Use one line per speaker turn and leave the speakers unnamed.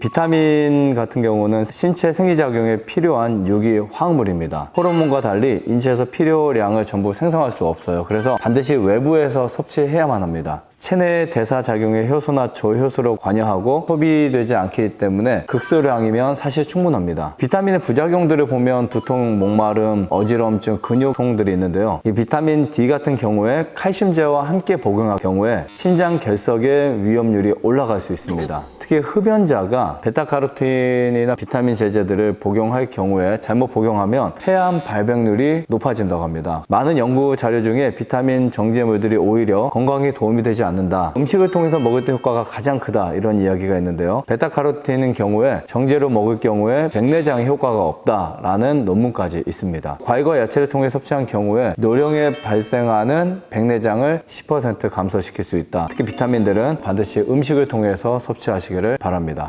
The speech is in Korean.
비타민 같은 경우는 신체 생리작용에 필요한 유기 화학물입니다. 호르몬과 달리 인체에서 필요량을 전부 생성할 수 없어요. 그래서 반드시 외부에서 섭취해야만 합니다. 체내 대사 작용의 효소나 저효소로 관여하고 소비되지 않기 때문에 극소량이면 사실 충분합니다. 비타민의 부작용들을 보면 두통, 목마름, 어지러움증, 근육통들이 있는데요. 이 비타민 D 같은 경우에 칼슘제와 함께 복용할 경우에 신장 결석의 위험률이 올라갈 수 있습니다. 특히 흡연자가 베타카로틴이나 비타민 제제들을 복용할 경우에 잘못 복용하면 폐암 발병률이 높아진다고 합니다. 많은 연구 자료 중에 비타민 정제물들이 오히려 건강에 도움이 되지 않 는다. 음식을 통해서 먹을 때 효과가 가장 크다. 이런 이야기가 있는데요. 베타카로틴인 경우에 정제로 먹을 경우에 백내장에 효과가 없다라는 논문까지 있습니다. 과일과 야채를 통해 섭취한 경우에 뇌령에 발생하는 백내장을 10% 감소시킬 수 있다. 특히 비타민들은 반드시 음식을 통해서 섭취하시기를 바랍니다.